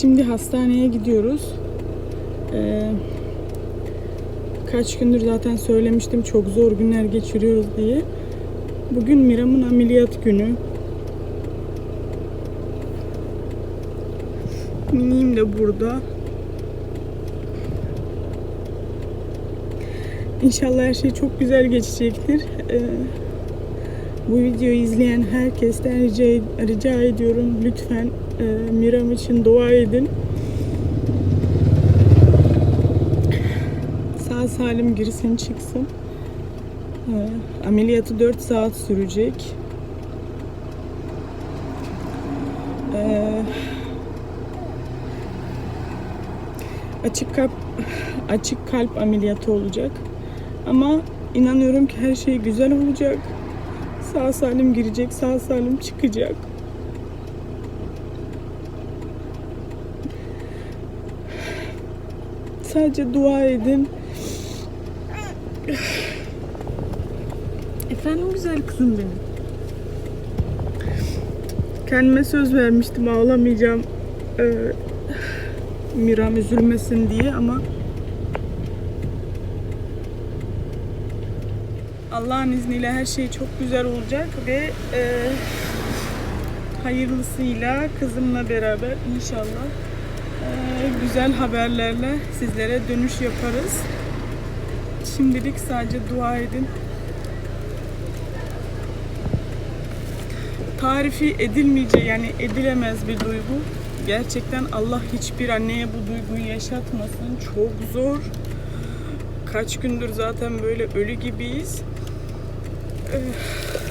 Şimdi hastaneye gidiyoruz. Ee, kaç gündür zaten söylemiştim çok zor günler geçiriyoruz diye. Bugün Miram'ın ameliyat günü. Miniğim de burada. İnşallah her şey çok güzel geçecektir. Ee, bu videoyu izleyen herkesten rica, rica ediyorum lütfen e, Miram için dua edin. Sağ salim girsin çıksın. Ee, ameliyatı 4 saat sürecek. Ee, açık kalp açık kalp ameliyatı olacak. Ama inanıyorum ki her şey güzel olacak. Sağ salim girecek, sağ salim çıkacak. Sadece dua edin. Efendim güzel kızım benim. Kendime söz vermiştim ağlamayacağım. Ee, Miram üzülmesin diye ama Allah'ın izniyle her şey çok güzel olacak ve e, hayırlısıyla kızımla beraber inşallah e, güzel haberlerle sizlere dönüş yaparız. Şimdilik sadece dua edin. tarifi edilmeyeceği yani edilemez bir duygu. Gerçekten Allah hiçbir anneye bu duyguyu yaşatmasın. Çok zor. Kaç gündür zaten böyle ölü gibiyiz. 嗯。